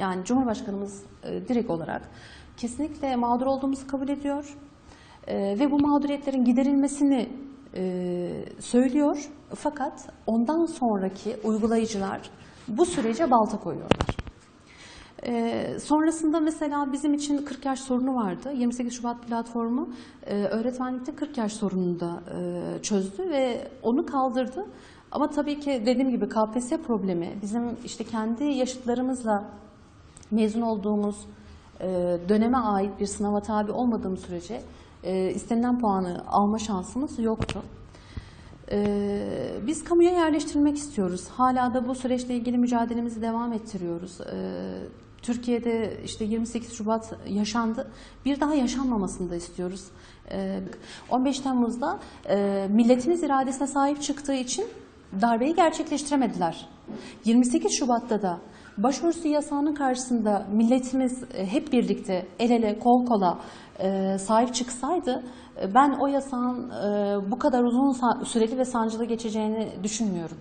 Yani Cumhurbaşkanımız e, direkt olarak kesinlikle mağdur olduğumuzu kabul ediyor E, ve bu mağduriyetlerin giderilmesini e, söylüyor. Fakat ondan sonraki uygulayıcılar bu sürece balta koyuyorlar. Ee, sonrasında mesela bizim için 40 yaş sorunu vardı. 28 Şubat platformu e, öğretmenlikte 40 yaş sorununu da e, çözdü ve onu kaldırdı. Ama tabii ki dediğim gibi KPSS problemi bizim işte kendi yaşıtlarımızla mezun olduğumuz e, döneme ait bir sınava tabi olmadığımız sürece e, istenilen puanı alma şansımız yoktu. Ee, biz kamuya yerleştirilmek istiyoruz. Hala da bu süreçle ilgili mücadelemizi devam ettiriyoruz. Türkiye'de işte 28 Şubat yaşandı. Bir daha yaşanmamasını da istiyoruz. Ee, 15 Temmuz'da e, milletimiz iradesine sahip çıktığı için darbeyi gerçekleştiremediler. 28 Şubat'ta da başörtüsü yasağının karşısında milletimiz e, hep birlikte el ele kol kola e, sahip çıksaydı e, ben o yasağın bu kadar uzun süreli ve sancılı geçeceğini düşünmüyorum.